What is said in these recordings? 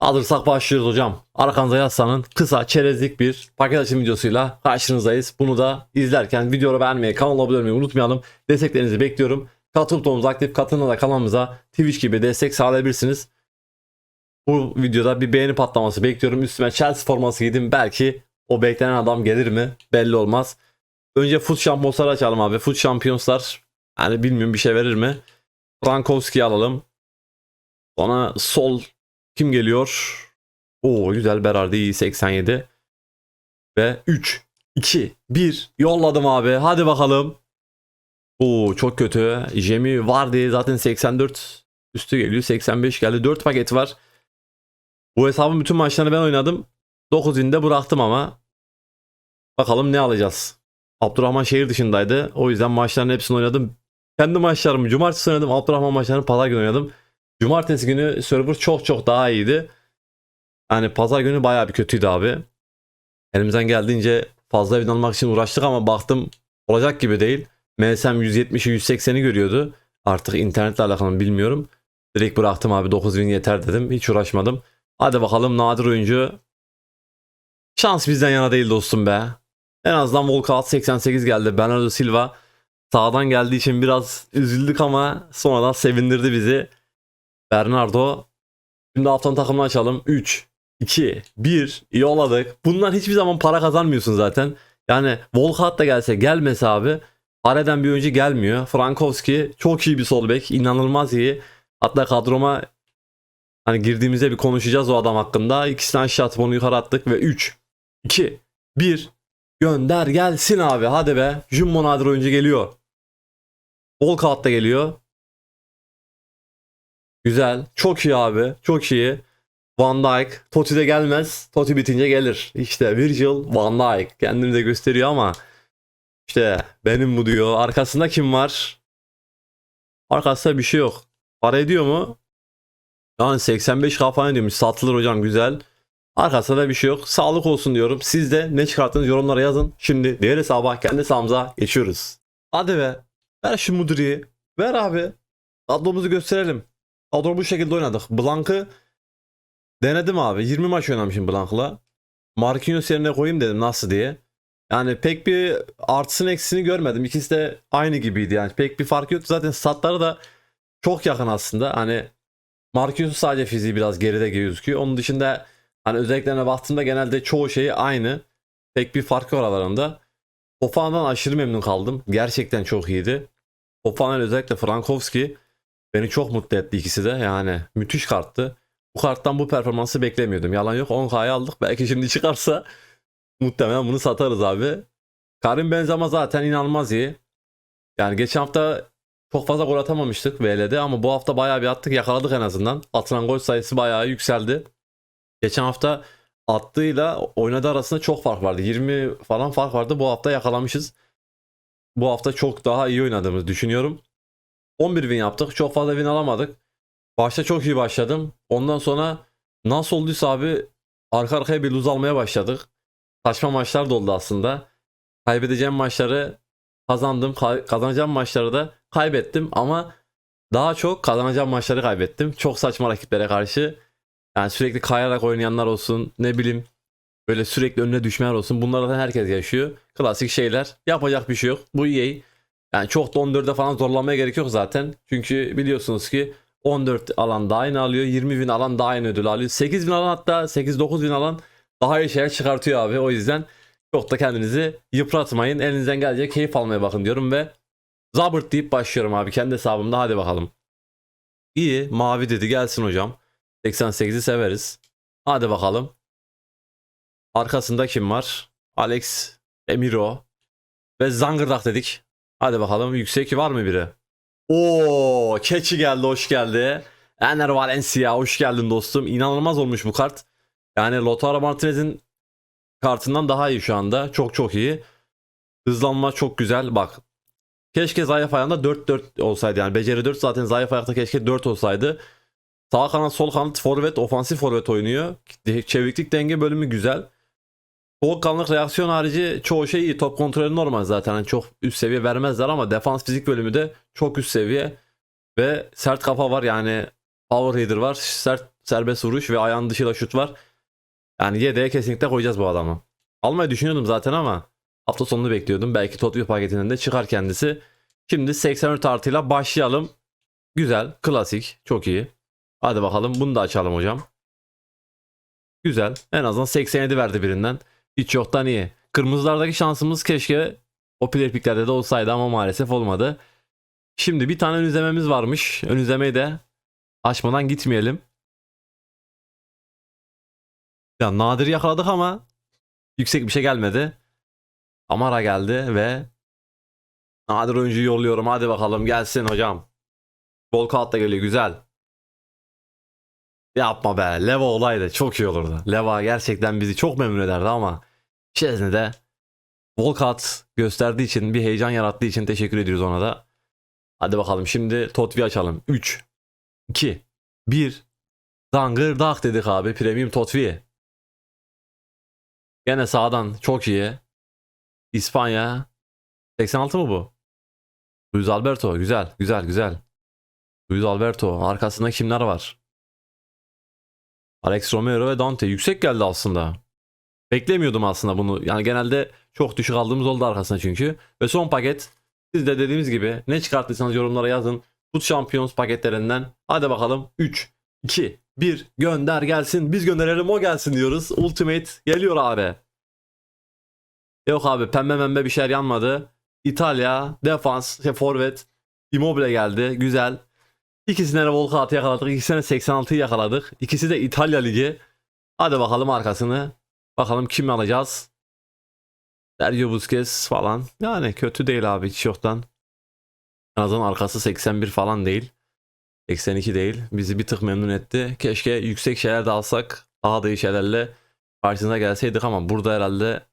Alırsak başlıyoruz hocam. Arkanıza yaslanın. Kısa çerezlik bir paket açım videosuyla karşınızdayız. Bunu da izlerken videoyu beğenmeyi, kanala abone olmayı unutmayalım. Desteklerinizi bekliyorum. Katıl butonumuz aktif. Katılın da kanalımıza Twitch gibi destek sağlayabilirsiniz. Bu videoda bir beğeni patlaması bekliyorum. Üstüme Chelsea forması giydim. Belki o beklenen adam gelir mi? Belli olmaz. Önce Foot Champions'ları açalım abi. Foot Champions'lar yani bilmiyorum bir şey verir mi? Frankowski'yi alalım. Sonra sol kim geliyor? Oo güzel Berardi iyi 87. Ve 3 2 1 yolladım abi. Hadi bakalım. Oo çok kötü. Jemi var diye zaten 84 üstü geliyor. 85 geldi. 4 paket var. Bu hesabın bütün maçlarını ben oynadım. 9 winde bıraktım ama. Bakalım ne alacağız. Abdurrahman şehir dışındaydı. O yüzden maçların hepsini oynadım. Kendi maçlarımı cumartesi oynadım. Abdurrahman maçlarını pazar günü oynadım. Cumartesi günü server çok çok daha iyiydi. Yani pazar günü bayağı bir kötüydü abi. Elimizden geldiğince fazla evden almak için uğraştık ama baktım olacak gibi değil. MSM 170'i 180'i görüyordu. Artık internetle alakalı bilmiyorum. Direkt bıraktım abi 9000 yeter dedim. Hiç uğraşmadım. Hadi bakalım nadir oyuncu. Şans bizden yana değil dostum be. En azından Volkaat 88 geldi. Bernardo Silva sağdan geldiği için biraz üzüldük ama sonradan sevindirdi bizi. Bernardo. Şimdi haftanın takımını açalım. 3, 2, 1 yolladık. Bunlar hiçbir zaman para kazanmıyorsun zaten. Yani Volkat da gelse gelmese abi Areden bir oyuncu gelmiyor. Frankowski çok iyi bir sol bek. inanılmaz iyi. Hatta kadroma hani girdiğimizde bir konuşacağız o adam hakkında. İkisinden aşağı atıp onu yukarı attık ve 3, 2, 1 gönder gelsin abi. Hadi be. Jumbo nadir oyuncu geliyor. Volkat da geliyor. Güzel. Çok iyi abi. Çok iyi. Van Dijk. Totti de gelmez. Totti bitince gelir. İşte Virgil Van Dijk. Kendini de gösteriyor ama işte benim bu diyor. Arkasında kim var? Arkasında bir şey yok. Para ediyor mu? Yani 85 kafana diyormuş. Satılır hocam güzel. Arkasında da bir şey yok. Sağlık olsun diyorum. Siz de ne çıkarttınız yorumlara yazın. Şimdi diğer hesaba kendi hesabımıza geçiyoruz. Hadi be. Ver şu mudriyi. Ver abi. Kadromuzu gösterelim. Kadro bu şekilde oynadık. Blank'ı denedim abi. 20 maç oynamışım Blank'la. Marquinhos yerine koyayım dedim nasıl diye. Yani pek bir artısını eksisini görmedim. İkisi de aynı gibiydi yani. Pek bir fark yok. Zaten statları da çok yakın aslında. Hani Marquinhos'un sadece fiziği biraz geride gözüküyor. Onun dışında hani özelliklerine baktığımda genelde çoğu şeyi aynı. Pek bir fark var aralarında. Fofana'dan aşırı memnun kaldım. Gerçekten çok iyiydi. Fofana özellikle Frankowski beni çok mutlu etti ikisi de. Yani müthiş karttı. Bu karttan bu performansı beklemiyordum. Yalan yok 10K'ya aldık. Belki şimdi çıkarsa muhtemelen bunu satarız abi. Karim Benzema zaten inanılmaz iyi. Yani geçen hafta çok fazla gol atamamıştık VL'de ama bu hafta bayağı bir attık yakaladık en azından. Atılan gol sayısı bayağı yükseldi. Geçen hafta attığıyla oynadığı arasında çok fark vardı. 20 falan fark vardı. Bu hafta yakalamışız. Bu hafta çok daha iyi oynadığımızı düşünüyorum. 11 win yaptık. Çok fazla win alamadık. Başta çok iyi başladım. Ondan sonra nasıl olduysa abi arka arkaya bir lose almaya başladık. Saçma maçlar da oldu aslında. Kaybedeceğim maçları kazandım. Ka- kazanacağım maçları da kaybettim ama daha çok kazanacağım maçları kaybettim. Çok saçma rakiplere karşı. Yani sürekli kayarak oynayanlar olsun ne bileyim böyle sürekli önüne düşmeler olsun. Bunlardan herkes yaşıyor. Klasik şeyler. Yapacak bir şey yok. Bu EA. Yani çok da 14'e falan zorlamaya gerek yok zaten. Çünkü biliyorsunuz ki 14 alan daha aynı alıyor. 20 bin alan daha aynı ödül alıyor. 8 bin alan hatta 8-9 bin alan daha iyi şeyler çıkartıyor abi. O yüzden çok da kendinizi yıpratmayın. Elinizden gelecek keyif almaya bakın diyorum ve Zabırt deyip başlıyorum abi kendi hesabımda hadi bakalım. İyi mavi dedi gelsin hocam. 88'i severiz. Hadi bakalım. Arkasında kim var? Alex Emiro ve Zangırdak dedik. Hadi bakalım yüksek var mı biri? Oo, Keçi geldi hoş geldi. Ener Valencia hoş geldin dostum. İnanılmaz olmuş bu kart. Yani Lautaro Martinez'in kartından daha iyi şu anda. Çok çok iyi. Hızlanma çok güzel. Bak. Keşke zayıf ayağında 4-4 olsaydı. Yani beceri 4 zaten zayıf ayakta keşke 4 olsaydı. Sağ kanat sol kanat forvet ofansif forvet oynuyor. Çeviklik denge bölümü güzel. Soğukkanlık reaksiyon harici çoğu şey iyi. Top kontrolü normal zaten. Yani çok üst seviye vermezler ama defans fizik bölümü de çok üst seviye. Ve sert kafa var yani Power Hitter var. Sert serbest vuruş ve ayağın dışıyla şut var. Yani yedeğe kesinlikle koyacağız bu adamı. Almayı düşünüyordum zaten ama hafta sonunu bekliyordum. Belki Tottenham paketinden de çıkar kendisi. Şimdi 84 artıyla başlayalım. Güzel, klasik, çok iyi. Hadi bakalım bunu da açalım hocam. Güzel. En azından 87 verdi birinden. Hiç yoktan iyi. Kırmızılardaki şansımız keşke o player picklerde de olsaydı ama maalesef olmadı. Şimdi bir tane ön izlememiz varmış. Ön izlemeyi de açmadan gitmeyelim. Ya nadir yakaladık ama yüksek bir şey gelmedi. Amara geldi ve nadir oyuncuyu yolluyorum. Hadi bakalım gelsin hocam. Volkout da geliyor güzel. Yapma be. Leva olaydı. Çok iyi olurdu. Leva gerçekten bizi çok memnun ederdi ama Şezni de Volkat gösterdiği için bir heyecan yarattığı için teşekkür ediyoruz ona da. Hadi bakalım şimdi Totvi açalım. 3 2 1 Zangırdak dedik abi. Premium Totvi. Gene sağdan çok iyi. İspanya. 86 mı bu? Luis Alberto. Güzel, güzel, güzel. Luis Alberto. Arkasında kimler var? Alex Romero ve Dante. Yüksek geldi aslında. Beklemiyordum aslında bunu. Yani genelde çok düşük aldığımız oldu arkasında çünkü. Ve son paket. Siz de dediğimiz gibi ne çıkarttıysanız yorumlara yazın. Tut Champions paketlerinden. Hadi bakalım. 3, 2, 1 gönder gelsin. Biz gönderelim o gelsin diyoruz. Ultimate geliyor abi. Yok abi pembe membe bir şeyler yanmadı. İtalya, defans, şey, forvet, Immobile geldi. Güzel. İkisine de Volkat'ı yakaladık. İkisine de 86'yı yakaladık. İkisi de İtalya Ligi. Hadi bakalım arkasını. Bakalım kim alacağız. Sergio Busquets falan. Yani kötü değil abi hiç yoktan. En azından arkası 81 falan değil. 82 değil. Bizi bir tık memnun etti. Keşke yüksek şeyler de alsak. Daha da iyi şeylerle karşınıza gelseydik ama burada herhalde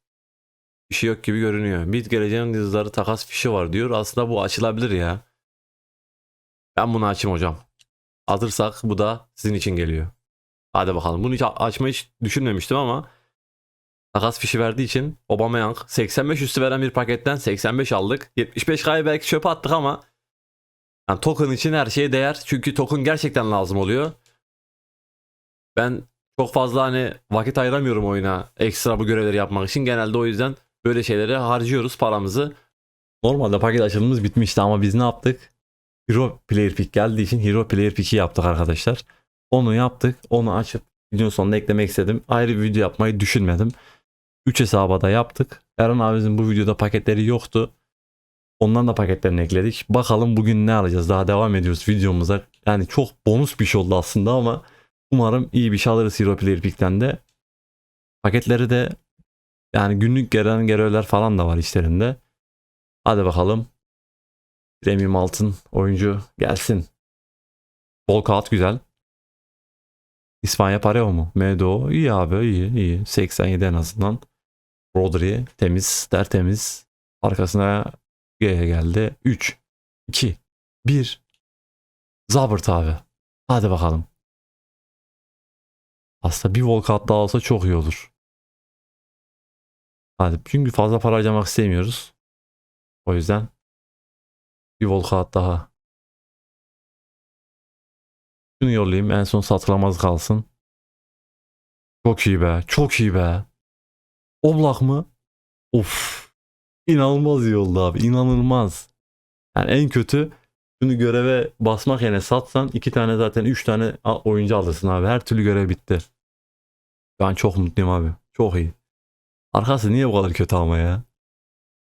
bir şey yok gibi görünüyor. Bit geleceğin yıldızları takas fişi var diyor. Aslında bu açılabilir ya. Ben bunu açayım hocam. Alırsak bu da sizin için geliyor. Hadi bakalım. Bunu hiç açmayı hiç düşünmemiştim ama takas fişi verdiği için Aubameyang 85 üstü veren bir paketten 85 aldık. 75K'yı belki çöpe attık ama yani token için her şeye değer. Çünkü token gerçekten lazım oluyor. Ben çok fazla hani vakit ayıramıyorum oyuna ekstra bu görevleri yapmak için. Genelde o yüzden böyle şeylere harcıyoruz paramızı. Normalde paket açılımımız bitmişti ama biz ne yaptık? Hero Player Pick geldiği için Hero Player Pick'i yaptık arkadaşlar. Onu yaptık. Onu açıp videonun sonuna eklemek istedim. Ayrı bir video yapmayı düşünmedim. 3 hesaba da yaptık. Eren abimizin bu videoda paketleri yoktu. Ondan da paketlerini ekledik. Bakalım bugün ne alacağız? Daha devam ediyoruz videomuza. Yani çok bonus bir şey oldu aslında ama umarım iyi bir şey alırız Hero Player Pick'ten de. Paketleri de yani günlük gelen görevler falan da var işlerinde. Hadi bakalım. Premium altın oyuncu gelsin. Bol kağıt güzel. İspanya Pareo mu? Medo iyi abi iyi iyi. 87 en azından. Rodri temiz tertemiz. Arkasına G'ye geldi. 3 2 1 Zabırt abi. Hadi bakalım. Aslında bir Volkat daha olsa çok iyi olur. Hadi çünkü fazla para harcamak istemiyoruz. O yüzden bir Volkat daha. Şunu yollayayım en son satılamaz kalsın. Çok iyi be. Çok iyi be. Oblak mı? Of. İnanılmaz iyi oldu abi. İnanılmaz. Yani en kötü şunu göreve basmak yerine satsan iki tane zaten üç tane oyuncu alırsın abi. Her türlü görev bitti. Ben çok mutluyum abi. Çok iyi. Arkası niye bu kadar kötü ama ya?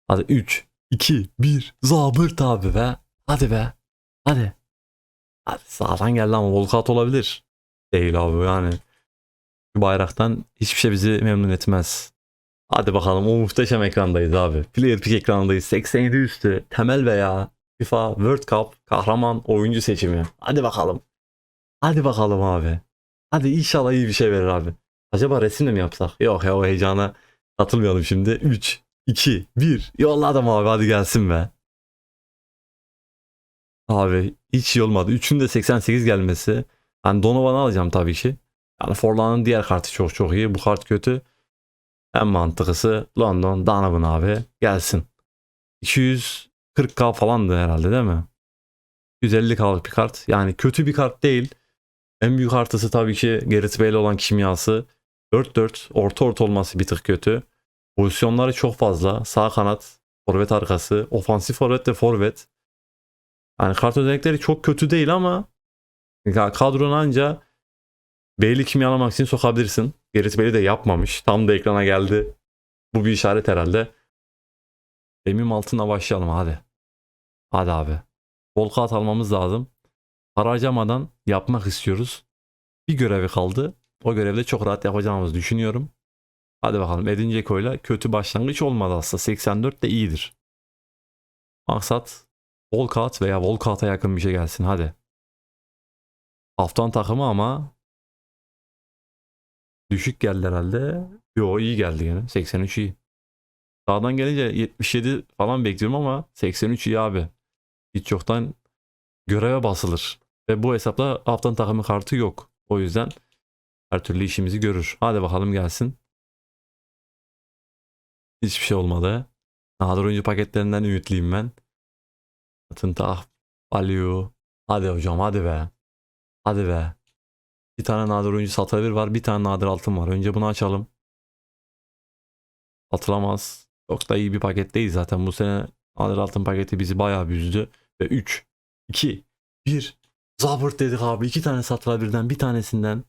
Hadi 3, 2, 1. Zabırt abi be. Hadi be. Hadi. Hadi sağdan geldi ama Volkat olabilir. Değil abi yani. Şu bayraktan hiçbir şey bizi memnun etmez. Hadi bakalım o muhteşem ekrandayız abi. Player Pick ekranındayız. 87 üstü. Temel veya FIFA World Cup kahraman oyuncu seçimi. Hadi bakalım. Hadi bakalım abi. Hadi inşallah iyi bir şey verir abi. Acaba resimle mi yapsak? Yok ya o heyecana katılmayalım şimdi. 3, 2, 1. Yolladım abi hadi gelsin be. Abi hiç iyi olmadı. Üçün de 88 gelmesi. Ben Donovan'ı alacağım tabii ki. Yani Forlan'ın diğer kartı çok çok iyi. Bu kart kötü. En mantıklısı London Donovan abi gelsin. 240k falandı herhalde değil mi? 150k'lık bir kart. Yani kötü bir kart değil. En büyük artısı tabii ki Gareth Bale olan kimyası. 4-4 orta orta olması bir tık kötü. Pozisyonları çok fazla. Sağ kanat, forvet arkası, ofansif forvet de forvet. Yani kart özellikleri çok kötü değil ama kadron anca Bale'i kimyalamak için sokabilirsin. Gareth Bale'i de yapmamış. Tam da ekrana geldi. Bu bir işaret herhalde. Emim altına başlayalım hadi. Hadi abi. Volkat almamız lazım. Para harcamadan yapmak istiyoruz. Bir görevi kaldı. O görevde çok rahat yapacağımızı düşünüyorum. Hadi bakalım Edin Dzeko'yla kötü başlangıç olmadı aslında. 84 de iyidir. Maksat Volkat veya Volkat'a yakın bir şey gelsin hadi. Haftan takımı ama düşük geldi herhalde. Yo iyi geldi gene. 83 iyi. Sağdan gelince 77 falan bekliyorum ama 83 iyi abi. Hiç yoktan göreve basılır. Ve bu hesapta haftanın takımı kartı yok. O yüzden her türlü işimizi görür. Hadi bakalım gelsin. Hiçbir şey olmadı. Nadir oyuncu paketlerinden ümitliyim ben. Atıntah, Value. Hadi hocam hadi be. Hadi be. Bir tane nadir oyuncu satabilir var. Bir tane nadir altın var. Önce bunu açalım. Atılamaz. Çok da iyi bir paket değil zaten. Bu sene nadir altın paketi bizi bayağı büzdü. Ve 3, 2, 1. Zabırt dedik abi. İki tane satıra birden. Bir tanesinden.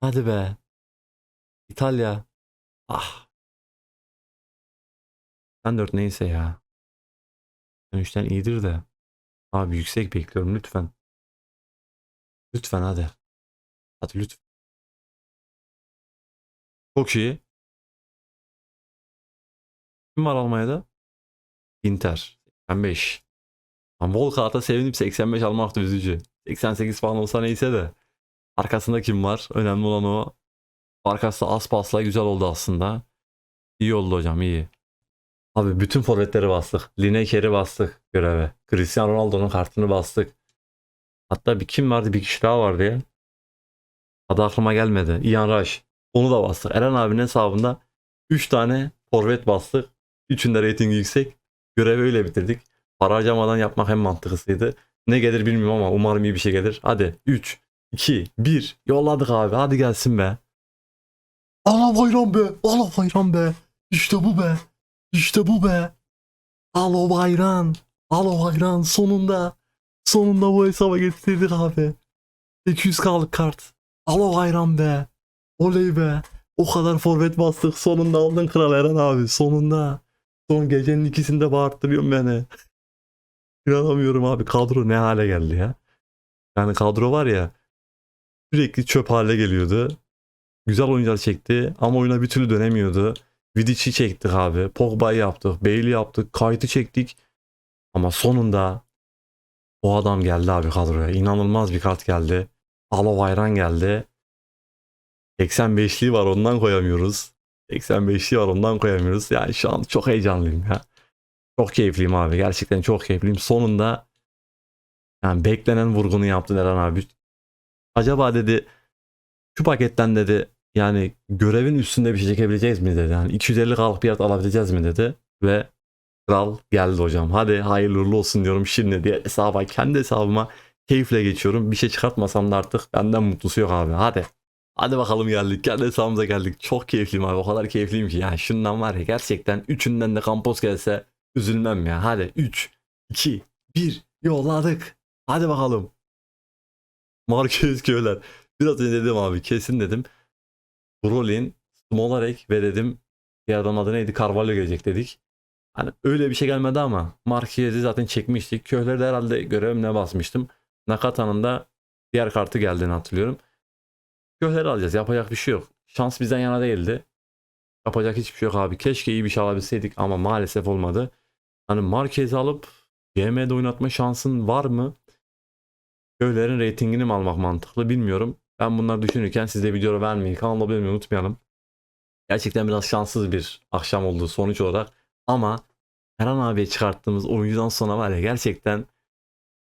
Hadi be. İtalya. Ah. Ben 4 neyse ya. Ben 3'ten iyidir de. Abi yüksek bekliyorum lütfen. Lütfen hadi. Hadi lütfen. Çok iyi. Kim var Almanya'da? Inter. 85. Ama Volkat'a sevinip 85 almak da üzücü. 88 falan olsa neyse de. Arkasında kim var? Önemli olan o. Arkasında az pasla güzel oldu aslında. İyi oldu hocam iyi. Abi bütün forvetleri bastık. Lineker'i bastık göreve. Cristiano Ronaldo'nun kartını bastık. Hatta bir kim vardı bir kişi daha vardı ya. Adı aklıma gelmedi. Ian Rush. Onu da bastık. Eren abinin hesabında 3 tane forvet bastık. Üçünde reytingi yüksek. Görevi öyle bitirdik. Para harcamadan yapmak en mantıklısıydı. Ne gelir bilmiyorum ama umarım iyi bir şey gelir. Hadi 3, 2, 1 yolladık abi. Hadi gelsin be. Allah bayram be. Allah bayram be. İşte bu be. İşte bu be. Alo bayram. Alo bayram sonunda. Sonunda bu hesaba getirdik abi. 200k'lık kart. Alo bayram be. Oley be. O kadar forvet bastık. Sonunda aldın kral Eren abi. Sonunda. Son gecenin ikisinde bağırttırıyorsun beni. İnanamıyorum abi. Kadro ne hale geldi ya. Yani kadro var ya. Sürekli çöp hale geliyordu. Güzel oyuncular çekti ama oyuna bir türlü dönemiyordu. Vidic'i çektik abi. Pogba'yı yaptık. Bale'i yaptık. Kayt'ı çektik. Ama sonunda o adam geldi abi kadroya. İnanılmaz bir kart geldi. Alo Bayran geldi. 85'liği var ondan koyamıyoruz. 85'liği var ondan koyamıyoruz. Yani şu an çok heyecanlıyım ya. Çok keyifliyim abi. Gerçekten çok keyifliyim. Sonunda yani beklenen vurgunu yaptı Eren abi. Acaba dedi şu paketten dedi yani görevin üstünde bir şey çekebileceğiz mi dedi. Yani 250 kalık bir alabileceğiz mi dedi. Ve kral geldi hocam. Hadi hayırlı olsun diyorum şimdi diye hesaba kendi hesabıma keyifle geçiyorum. Bir şey çıkartmasam da artık benden mutlusu yok abi. Hadi. Hadi bakalım geldik. Kendi hesabımıza geldik. Çok keyifliyim abi. O kadar keyifliyim ki. Yani şundan var ya gerçekten üçünden de kampos gelse üzülmem ya. Hadi 3, 2, 1 yolladık. Hadi bakalım. Marquez köyler. Biraz önce dedim abi kesin dedim. Brolin, Smolarek ve dedim bir adam adı neydi? Carvalho gelecek dedik. Hani öyle bir şey gelmedi ama Marquez'i zaten çekmiştik. Köyleri de herhalde görevimle basmıştım. Nakata'nın da diğer kartı geldiğini hatırlıyorum. Köyleri alacağız. Yapacak bir şey yok. Şans bizden yana değildi. Yapacak hiçbir şey yok abi. Keşke iyi bir şey alabilseydik ama maalesef olmadı. Hani Marquez'i alıp GM'de oynatma şansın var mı? Köylerin reytingini mi almak mantıklı bilmiyorum. Ben bunları düşünürken siz de videoyu vermeyi, kanala abone unutmayalım. Gerçekten biraz şanssız bir akşam oldu sonuç olarak. Ama Eren abiye çıkarttığımız oyuncudan sonra var ya gerçekten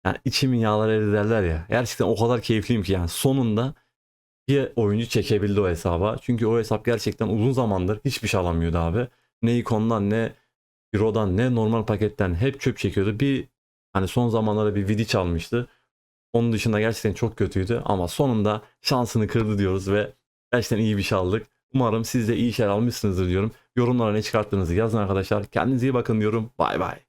yani içimin yağları eridi derler ya. Gerçekten o kadar keyifliyim ki yani sonunda bir oyuncu çekebildi o hesaba. Çünkü o hesap gerçekten uzun zamandır hiçbir şey alamıyordu abi. Ne ikondan ne Euro'dan ne normal paketten hep çöp çekiyordu. Bir hani son zamanlarda bir Vidic almıştı. Onun dışında gerçekten çok kötüydü ama sonunda şansını kırdı diyoruz ve gerçekten iyi bir şey aldık. Umarım siz de iyi şeyler almışsınızdır diyorum. Yorumlara ne çıkarttığınızı yazın arkadaşlar. Kendinize iyi bakın diyorum. Bay bay.